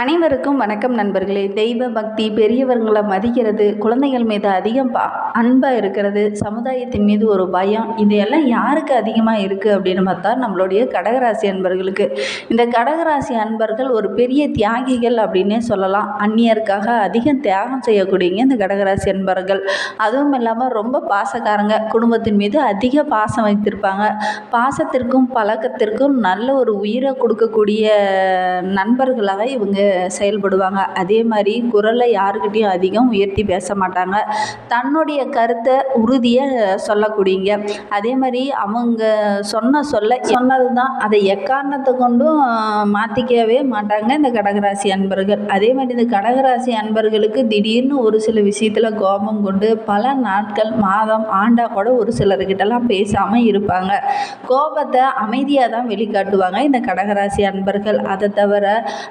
அனைவருக்கும் வணக்கம் நண்பர்களே. தெய்வ பக்தி பெரியவர்களை மதிக்கிறது குழந்தைகள் மீது அதிகம் பா அன்பாக இருக்கிறது சமுதாயத்தின் மீது ஒரு பயம் இதையெல்லாம் யாருக்கு அதிகமாக இருக்குது அப்படின்னு பார்த்தா நம்மளுடைய கடகராசி அன்பர்களுக்கு. இந்த கடகராசி அன்பர்கள் ஒரு பெரிய தியாகிகள் அப்படின்னே சொல்லலாம். அந்நியருக்காக அதிகம் தியாகம் செய்யக்கூடியங்க இந்த கடகராசி அன்பர்கள். அதுவும் இல்லாமல் ரொம்ப பாசக்காரங்க குடும்பத்தின் மீது அதிக பாசம் வைத்திருப்பாங்க. பாசத்திற்கும் பழக்கத்திற்கும் நல்ல ஒரு உயிரை கொடுக்கக்கூடிய நண்பர்களாக இவங்க செயல்படுவாங்க. அதே மாதிரி குரலை யாருக்கிட்டேயும் அதிகம் உயர்த்தி பேச மாட்டாங்க. தன்னுடைய கருத்தை உறுதியாக சொல்லக்கூடியங்க. அதே மாதிரி அவங்க சொன்ன சொல்ல சொன்னது தான் அதை எக்காரணத்தை கொண்டும் மாற்றிக்கவே மாட்டாங்க இந்த கடகராசி அன்பர்கள். அதே மாதிரி இந்த கடகராசி அன்பர்களுக்கு திடீர்னு ஒரு சில விஷயத்தில் கோபம் கொண்டு பல நாட்கள் மாதம் ஆண்டா கூட ஒரு சிலர்கிட்டலாம் பேசாமல் இருப்பாங்க. கோபத்தை அமைதியாக தான் வெளிக்காட்டுவாங்க இந்த கடகராசி அன்பர்கள். அதை தவிர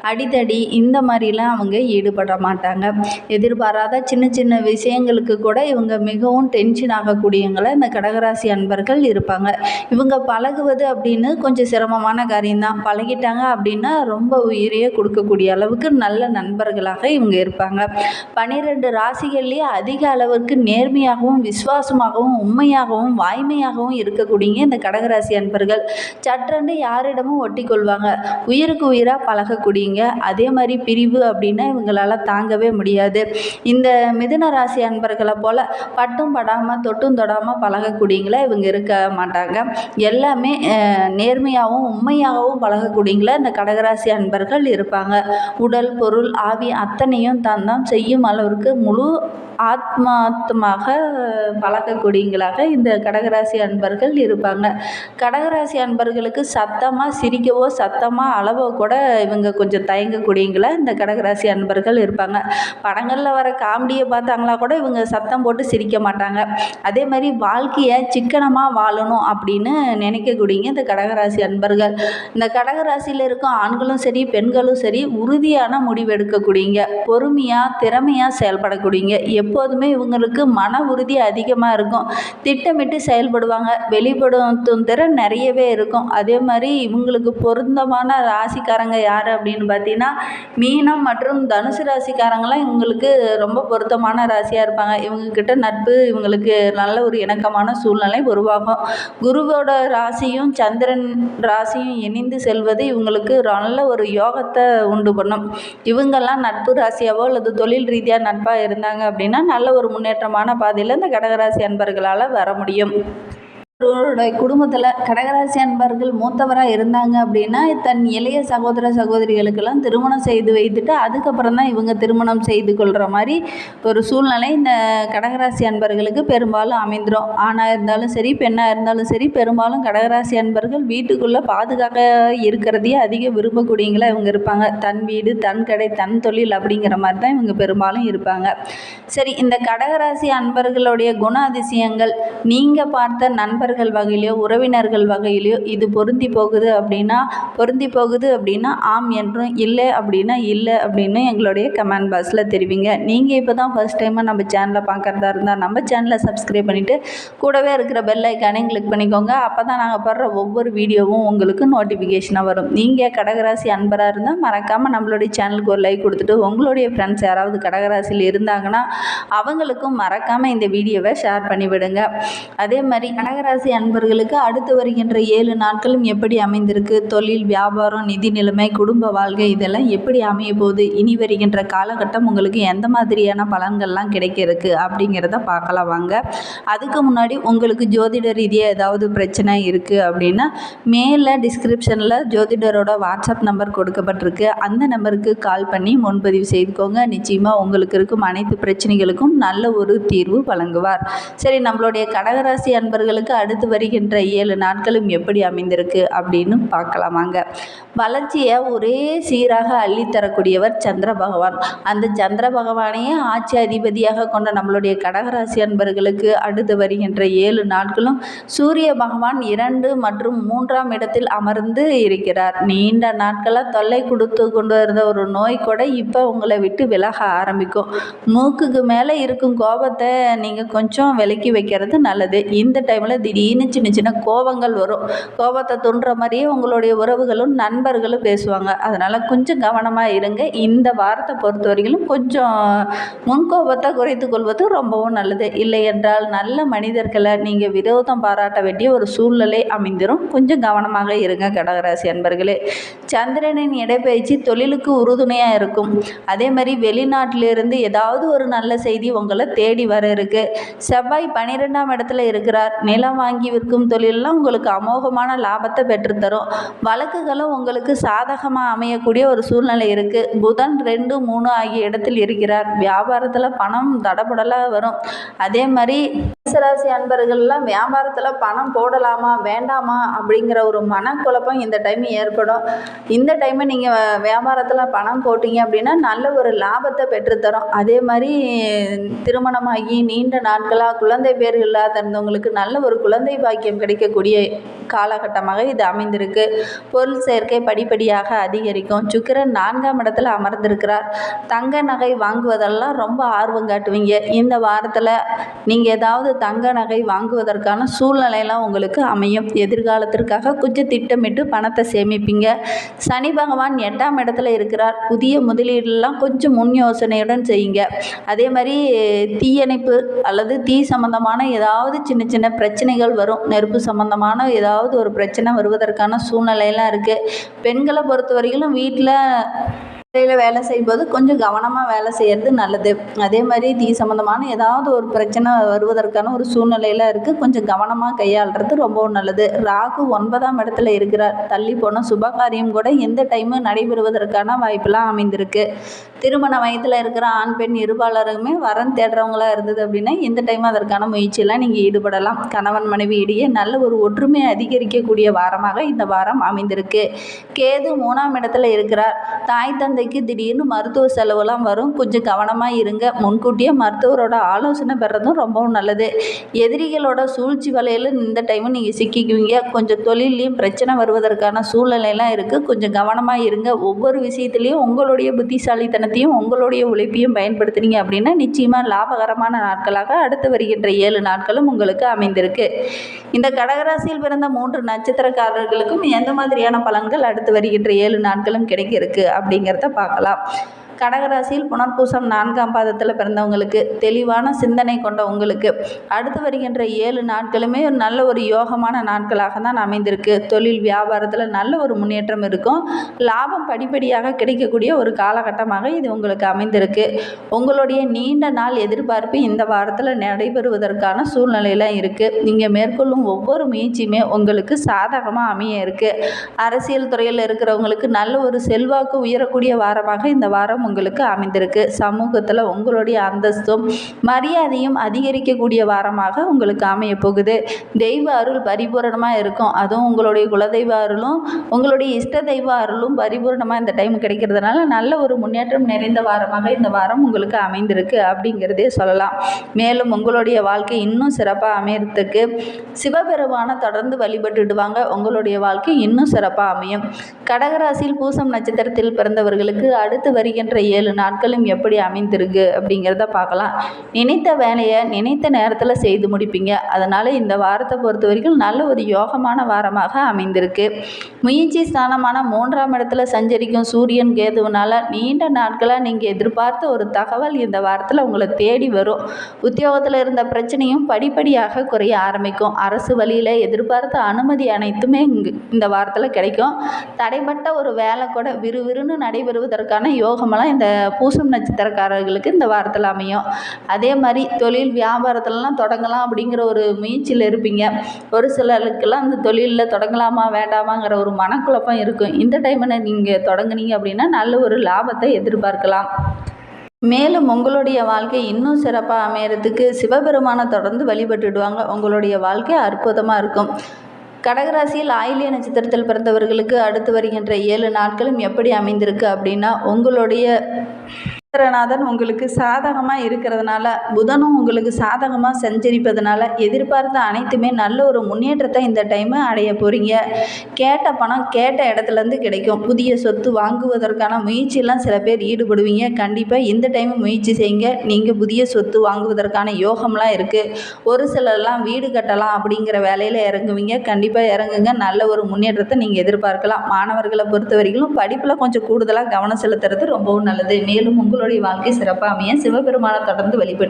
அடித்தடி இந்த மாதிரிலாம் அவங்க ஈடுபட மாட்டாங்க. எதிர்பாராத சின்ன சின்ன விஷயங்களுக்கு கூட இவங்க மிகவும் டென்ஷன் ஆகக்கூடியவங்கள இந்த கடகராசி அன்பர்கள் இருப்பாங்க. இவங்க பழகுவது அப்படின்னு கொஞ்சம் சிரமமான காரியம்தான். பழகிட்டாங்க அப்படின்னா ரொம்ப உயிரையே கொடுக்கக்கூடிய அளவுக்கு நல்ல நண்பர்களாக இவங்க இருப்பாங்க. பன்னிரெண்டு ராசிகள்லேயே அதிக அளவுக்கு நேர்மையாகவும் விசுவாசமாகவும் உண்மையாகவும் வாய்மையாகவும் இருக்கக்கூடிய இந்த கடகராசி அன்பர்கள். சற்றென்று யாரிடமும் ஒட்டி கொள்வாங்க உயிருக்கு உயிராக பழகக்கூடியங்க. அதே மாதிரி பிரிவு அப்படின்னா இவங்களால் தாங்கவே முடியாது. இந்த மிதுன ராசி அன்பர்களை போல் பட்டும் படாமல் தொட்டும் தொடாமல் பழகக்கூடியங்கள இவங்க இருக்க மாட்டாங்க. எல்லாமே நேர்மையாகவும் உண்மையாகவும் பழகக்கூடியங்கள இந்த கடகராசி அன்பர்கள் இருப்பாங்க. உடல் பொருள் ஆவி அத்தனையும் தான் தான் செய்யும் அளவிற்கு முழு ஆத்மாத்மாக பழகக்கூடியங்களாக இந்த கடகராசி அன்பர்கள் இருப்பாங்க. கடகராசி அன்பர்களுக்கு சத்தமாக சிரிக்கவோ சத்தமாக அளவோ கூட இவங்க கொஞ்சம் தயங்கக்கூடியங்களா இந்த கடகராசி அன்பர்கள் இருப்பாங்க. படங்களில் வர காமெடியை பார்த்தாங்களா கூட இவங்க சத்தம் போட்டு சிரிக்க மாட்டாங்க. அதே மாதிரி வாழ்க்கையை சிக்கனமாக வாழணும் அப்படின்னு நினைக்கக்கூடியங்க இந்த கடகராசி அன்பர்கள். இந்த கடகராசியில் இருக்கும் ஆண்களும் சரி பெண்களும் சரி உறுதியான முடிவு எடுக்கக்கூடியங்க பொறுமையாக திறமையாக செயல்படக்கூடியங்க எப் எப்போதுமே இவங்களுக்கு மன உறுதி அதிகமாக இருக்கும். திட்டமிட்டு செயல்படுவாங்க. வெளிப்படுத்தும் திறன் நிறையவே இருக்கும். அதே மாதிரி இவங்களுக்கு பொருந்தமான ராசிக்காரங்க யார் அப்படின்னு பார்த்தீங்கன்னா மீனம் மற்றும் தனுசு ராசிக்காரங்களாம் இவங்களுக்கு ரொம்ப பொருத்தமான ராசியாக இருப்பாங்க. இவங்கக்கிட்ட நட்பு இவங்களுக்கு நல்ல ஒரு இணக்கமான சூழ்நிலை உருவாகும். குருவோட ராசியும் சந்திரன் ராசியும் இணைந்து செல்வது இவங்களுக்கு நல்ல ஒரு யோகத்தை உண்டு பண்ணும். இவங்கெல்லாம் நட்பு ராசியாவோ அல்லது தொழில் ரீதியாக நட்பாக இருந்தாங்க அப்படின்னா நல்ல ஒரு முன்னேற்றமான பாதையில் இந்த கடகராசி அன்பர்களால் வர முடியும். ஒருவருடைய குடும்பத்தில் கடகராசி அன்பர்கள் மூத்தவராக இருந்தாங்க அப்படின்னா தன் இளைய சகோதர சகோதரிகளுக்கெல்லாம் திருமணம் செய்து வைத்துட்டு அதுக்கப்புறம் தான் இவங்க திருமணம் செய்து கொள்கிற மாதிரி ஒரு சூழ்நிலை இந்த கடகராசி அன்பர்களுக்கு பெரும்பாலும் அமைந்துடும் ஆணாக இருந்தாலும் சரி பெண்ணாக இருந்தாலும் சரி பெரும்பாலும் கடகராசி அன்பர்கள் வீட்டுக்குள்ளே பாதுகாக்க இருக்கிறதையே அதிக விரும்பக்கூடியங்களா இவங்க இருப்பாங்க. தன் வீடு தன் கடை தன் தொழில் அப்படிங்கிற மாதிரி தான் இவங்க பெரும்பாலும் இருப்பாங்க. சரி இந்த கடகராசி அன்பர்களுடைய குண அதிசயங்கள் நீங்கள் பார்த்த நண்பர் நண்பர்கள் வகையிலையோ உறவினர்கள் வகையிலையோ இது பொருந்தி போகுது அப்படின்னா பொருந்தி போகுது அப்படின்னா ஆம் என்றும் இல்லை அப்படின்னா இல்லை அப்படின்னு எங்களுடைய கமெண்ட் பாக்ஸில் தெரிவிங்க. நீங்கள் இப்போ தான் ஃபர்ஸ்ட் டைமாக நம்ம சேனலை பார்க்குறதா இருந்தால் நம்ம சேனலை சப்ஸ்கிரைப் பண்ணிவிட்டு கூடவே இருக்கிற பெல் ஐக்கானையும் கிளிக் பண்ணிக்கோங்க. அப்போ தான் நாங்கள் போடுற ஒவ்வொரு வீடியோவும் உங்களுக்கு நோட்டிஃபிகேஷனாக வரும். நீங்கள் கடகராசி அன்பராக இருந்தால் மறக்காமல் நம்மளுடைய சேனலுக்கு ஒரு லைக் கொடுத்துட்டு உங்களுடைய ஃப்ரெண்ட்ஸ் யாராவது கடகராசியில் இருந்தாங்கன்னா அவங்களுக்கும் மறக்காமல் இந்த வீடியோவை ஷேர் பண்ணிவிடுங்க. அதே மாதிரி கடகராசி ராசி அன்பர்களுக்கு அடுத்து வருகின்ற ஏழு நாட்களும் எப்படி அமைந்திருக்கு? தொழில் வியாபாரம் நிதி நிலைமை குடும்ப வாழ்க்கை இதெல்லாம் எப்படி அமைய போகுது? இனி வருகின்ற காலகட்டம் உங்களுக்கு எந்த மாதிரியான பலன்கள்லாம் கிடைக்கிறதுக்கு அப்படிங்கிறத பார்க்கலாம் வாங்க. அதுக்கு முன்னாடி உங்களுக்கு ஜோதிட ரீதியாக ஏதாவது பிரச்சனை இருக்குது அப்படின்னா மேலே டிஸ்கிரிப்ஷனில் ஜோதிடரோட வாட்ஸ்அப் நம்பர் கொடுக்கப்பட்டிருக்கு. அந்த நம்பருக்கு கால் பண்ணி முன்பதிவு செய்துக்கோங்க. நிச்சயமாக உங்களுக்கு இருக்கும் அனைத்து பிரச்சனைகளுக்கும் நல்ல ஒரு தீர்வு வழங்குவார். சரி நம்மளுடைய கடகராசி அன்பர்களுக்கு அடுத்து அடுத்து வருகின்ற ஏழு நாட்களும் எப்படி அமைந்திருக்கு அப்படின்னு பார்க்கலாமாங்க. வளர்ச்சியை ஒரே சீராக அள்ளித்தரக்கூடியவர் சந்திர பகவான். அந்த சந்திர பகவானையே ஆட்சி அதிபதியாக கொண்ட நம்மளுடைய கடகராசி அன்பர்களுக்கு அடுத்து வருகின்ற ஏழு நாட்களும் சூரிய பகவான் இரண்டு மற்றும் மூன்றாம் இடத்தில் அமர்ந்து இருக்கிறார். நீண்ட நாட்களாக தொல்லை கொடுத்து கொண்டு இருந்த ஒரு நோய் கூட இப்போ உங்களை விட்டு விலக ஆரம்பிக்கும். மூக்குக்கு மேலே இருக்கும் கோபத்தை நீங்கள் கொஞ்சம் விலக்கி வைக்கிறது நல்லது. இந்த டைமில் திடீர் திடீர்னு சின்ன சின்ன கோபங்கள் வரும். கோபத்தை தூண்டுற மாதிரியே உங்களுடைய உறவுகளும் நண்பர்களும் பேசுவாங்க. அதனால் கொஞ்சம் கவனமாக இருங்க. இந்த வாரத்தை பொறுத்த வரையிலும் கொஞ்சம் முன்கோபத்தை குறைத்து கொள்வது ரொம்பவும் நல்லது. இல்லை என்றால் நல்ல மனிதர்களை நீங்கள் விரோதம் பாராட்ட வேண்டிய ஒரு சூழ்நிலை அமைந்திரும். கொஞ்சம் கவனமாக இருங்க கடகராசி அன்பர்களே. சந்திரனின் இடைப்பயிற்சி தொழிலுக்கு உறுதுணையாக இருக்கும். அதே மாதிரி வெளிநாட்டிலிருந்து ஏதாவது ஒரு நல்ல செய்தி உங்களை தேடி வர இருக்கு. செவ்வாய் பன்னிரெண்டாம் இடத்துல இருக்கிறார். நிலம் வாங்கி விற்கும் தொழிலெலாம் உங்களுக்கு அமோகமான லாபத்தை பெற்றுத்தரும். வழக்குகளும் உங்களுக்கு சாதகமாக அமையக்கூடிய ஒரு சூழ்நிலை இருக்குது புதன் ரெண்டு மூணு ஆகிய இடத்தில் இருக்கிறார். வியாபாரத்தில் பணம் தடபுடலாக வரும். அதே மாதிரி மேசராசி அன்பர்கள்லாம் வியாபாரத்தில் பணம் போடலாமா வேண்டாமா அப்படிங்கிற ஒரு மனக்குழப்பம் இந்த டைம் ஏற்படும். இந்த டைமை நீங்கள் வியாபாரத்தில் பணம் போட்டீங்க அப்படின்னா நல்ல ஒரு லாபத்தை பெற்றுத்தரும். அதே மாதிரி திருமணமாகி நீண்ட நாட்களாக குழந்தை பேர் இல்லாத இருந்தவங்களுக்கு நல்ல ஒரு குழந்தை பாக்கியம் கிடைக்கக்கூடிய காலகட்டமாக இது அமைந்திருக்கு. பொருள் சேர்க்கை படிப்படியாக அதிகரிக்கும். சுக்கிரன் நான்காம் இடத்துல அமர்ந்திருக்கிறார். தங்க நகை வாங்குவதெல்லாம் ரொம்ப ஆர்வம் காட்டுவீங்க. இந்த வாரத்தில் நீங்கள் ஏதாவது தங்க நகை வாங்குவதற்கான சூழ்நிலையெல்லாம் உங்களுக்கு அமையும். எதிர்காலத்திற்காக கொஞ்சம் திட்டமிட்டு பணத்தை சேமிப்பீங்க. சனி பகவான் எட்டாம் இடத்துல இருக்கிறார். புதிய முதலீடுலாம் கொஞ்சம் முன் யோசனையுடன் செய்யுங்க. அதே மாதிரி தீயணைப்பு அல்லது தீ சம்பந்தமான ஏதாவது சின்ன சின்ன பிரச்சனைகள் வரும். நெருப்பு சம்பந்தமான ஏதாவது ஒரு பிரச்சனை வருவதற்கான சூழ்நிலையெல்லாம் இருக்குது பெண்களை பொறுத்த வரையிலும் வீட்டில் துறையில் வேலை செய்யும்போது கொஞ்சம் கவனமாக வேலை செய்கிறது நல்லது. அதே மாதிரி தீ சம்மந்தமான ஏதாவது ஒரு பிரச்சனை வருவதற்கான ஒரு சூழ்நிலையில் இருக்குது கொஞ்சம் கவனமாக கையாளுறது ரொம்பவும் நல்லது. ராகு ஒன்பதாம் இடத்துல இருக்கிறார். தள்ளி போன சுபகாரியம் கூட எந்த டைமு நடைபெறுவதற்கான வாய்ப்பெல்லாம் அமைந்திருக்கு. திருமண வயதில் இருக்கிற ஆண் பெண் இருபாலருமே வரன் தேடுறவங்களா இருந்தது அப்படின்னா இந்த டைம் அதற்கான முயற்சியெல்லாம் நீங்கள் ஈடுபடலாம். கணவன் மனைவி இடையே நல்ல ஒரு ஒற்றுமை அதிகரிக்கக்கூடிய வாரமாக இந்த வாரம் அமைந்திருக்கு. கேது மூணாம் இடத்துல இருக்கிறார். தாய் குழந்தைக்கு திடீர்னு மருத்துவ செலவுலாம் வரும். கொஞ்சம் கவனமாக இருங்க. முன்கூட்டியே மருத்துவரோட ஆலோசனை பெறதும் ரொம்பவும் நல்லது. எதிரிகளோட சூழ்ச்சி வலையில் இந்த டைமும் நீங்கள் சிக்கிக்குவீங்க. கொஞ்சம் தொழிலையும் பிரச்சனை வருவதற்கான சூழ்நிலையெல்லாம் இருக்குது கொஞ்சம் கவனமாக இருங்க. ஒவ்வொரு விஷயத்துலையும் உங்களுடைய புத்திசாலித்தனத்தையும் உங்களுடைய உழைப்பையும் பயன்படுத்துனீங்க அப்படின்னா நிச்சயமாக லாபகரமான நாட்களாக அடுத்து வருகின்ற ஏழு நாட்களும் உங்களுக்கு அமைந்திருக்கு. இந்த கடகராசியில் பிறந்த மூன்று நட்சத்திரக்காரர்களுக்கும் எந்த மாதிரியான பலன்கள் அடுத்து வருகின்ற ஏழு நாட்களும் கிடைக்க இருக்கு அப்படிங்கிறத பார்க்கலாம். கடகராசியில் புனர்பூசம் நான்காம் பாதத்தில் பிறந்தவங்களுக்கு தெளிவான சிந்தனை கொண்ட உங்களுக்கு. அடுத்து வருகின்ற ஏழு நாட்களுமே ஒரு நல்ல ஒரு யோகமான நாட்களாக தான் அமைந்திருக்கு. தொழில் வியாபாரத்தில் நல்ல ஒரு முன்னேற்றம் இருக்கும். லாபம் படிப்படியாக கிடைக்கக்கூடிய ஒரு காலகட்டமாக இது உங்களுக்கு அமைந்திருக்கு. உங்களுடைய நீண்ட நாள் எதிர்பார்ப்பு இந்த வாரத்தில் நடைபெறுவதற்கான சூழ்நிலையெல்லாம் இருக்குது நீங்கள் மேற்கொள்ளும் ஒவ்வொரு முயற்சியுமே உங்களுக்கு சாதகமாக அமைய இருக்குது அரசியல் துறையில் இருக்கிறவங்களுக்கு நல்ல ஒரு செல்வாக்கு உயரக்கூடிய வாரமாக இந்த வாரம் உங்களுக்கு அமைந்திருக்கு. சமூகத்தில் உங்களுடைய அந்தஸ்தும் மரியாதையும் அதிகரிக்கக்கூடிய வாரமாக உங்களுக்கு அமைய போகுது. தெய்வ அருள் பரிபூரணமாக இருக்கும். அதுவும் உங்களுடைய குலதெய்வ அருளும் உங்களுடைய இஷ்ட தெய்வ அருளும் பரிபூரணமாக இந்த டைம் கிடைக்கிறதுனால நல்ல ஒரு முன்னேற்றம் நிறைந்த வாரமாக இந்த வாரம் உங்களுக்கு அமைந்திருக்கு அப்படிங்கிறதே சொல்லலாம். மேலும் உங்களுடைய வாழ்க்கை இன்னும் சிறப்பாக அமையறதுக்கு சிவபெருமானை தொடர்ந்து வழிபட்டுடுவாங்க. உங்களுடைய வாழ்க்கை இன்னும் சிறப்பாக அமையும். கடகராசியில் பூசம் நட்சத்திரத்தில் பிறந்தவர்களுக்கு அடுத்து வருகின்ற ஏழு நாட்களும் எப்படி அமைந்திருக்கு அப்படிங்கிறத பார்க்கலாம். நினைத்த வேலையை நினைத்த நேரத்தில் செய்து முடிப்பீங்க. அதனால் இந்த வாரத்தை பொறுத்த வரைக்கும் நல்ல ஒரு யோகமான வாரமாக அமைந்திருக்கு. முயற்சி ஸ்தானமான மூன்றாம் இடத்துல சஞ்சரிக்கும் சூரியன் கேதுவனால் நீண்ட நாட்களாக நீங்கள் எதிர்பார்த்த ஒரு தகவல் இந்த வாரத்தில் உங்களை தேடி வரும். உத்தியோகத்தில் இருந்த பிரச்சனையும் படிப்படியாக குறைய ஆரம்பிக்கும். அரசு வழியில் எதிர்பார்த்த அனுமதி அனைத்துமே இங்கு இந்த வாரத்தில் கிடைக்கும். தடைப்பட்ட ஒரு வேலை கூட விறுவிறுன்னு நடைபெறுவதற்கான யோகமெல்லாம் இந்த பூசம் நட்சத்திரக்காரர்களுக்கு இந்த வாரத்தில் அமையும். அதே மாதிரி தொழில் வியாபாரத்திலலாம் தொடங்கலாம் அப்படிங்கிற ஒரு முயற்சியில் இருப்பீங்க. ஒரு சிலருக்கெல்லாம் அந்த தொழிலில் தொடங்கலாமா வேண்டாமாங்கிற ஒரு மனக்குழப்பம் இருக்கும். இந்த டைமில் நீங்கள் தொடங்குனீங்க அப்படின்னா நல்ல ஒரு லாபத்தை எதிர்பார்க்கலாம். மேலும் உங்களுடைய வாழ்க்கை இன்னும் சிறப்பாக அமையறதுக்கு சிவபெருமானை தொடர்ந்து வழிபட்டுடுவாங்க. உங்களுடைய வாழ்க்கை அற்புதமாக இருக்கும். கடகராசியில் ஆயிலிய நட்சத்திரத்தில் பிறந்தவர்களுக்கு அடுத்து வருகின்ற ஏழு நாட்களும் எப்படி அமைந்திருக்கு அப்படின்னா உங்களுடைய சந்திரநாதன் உங்களுக்கு சாதகமாக இருக்கிறதுனால புதனும் உங்களுக்கு சாதகமாக சஞ்சரிப்பதனால எதிர்பார்த்த அனைத்துமே நல்ல ஒரு முன்னேற்றத்தை இந்த டைமு அடைய போகிறீங்க கேட்ட பணம் கேட்ட இடத்துலேருந்து கிடைக்கும். புதிய சொத்து வாங்குவதற்கான முயற்சியெல்லாம் சில பேர் ஈடுபடுவீங்க. கண்டிப்பாக இந்த டைம் முயற்சி செய்யுங்க. நீங்கள் புதிய சொத்து வாங்குவதற்கான யோகம்லாம் இருக்குது ஒரு சிலர்லாம் வீடு கட்டலாம் அப்படிங்கிற வேலையில் இறங்குவீங்க. கண்டிப்பாக இறங்குங்க. நல்ல ஒரு முன்னேற்றத்தை நீங்கள் எதிர்பார்க்கலாம். மாணவர்களை பொறுத்த வரைக்கும் படிப்பில் கொஞ்சம் கூடுதலாக கவனம் செலுத்துறது ரொம்பவும் நல்லது. மேலும் உங்களுடைய வாழ்க்கை சிறப்பாக அமைய சிவபெருமானை தொடர்ந்து வழிபட்டு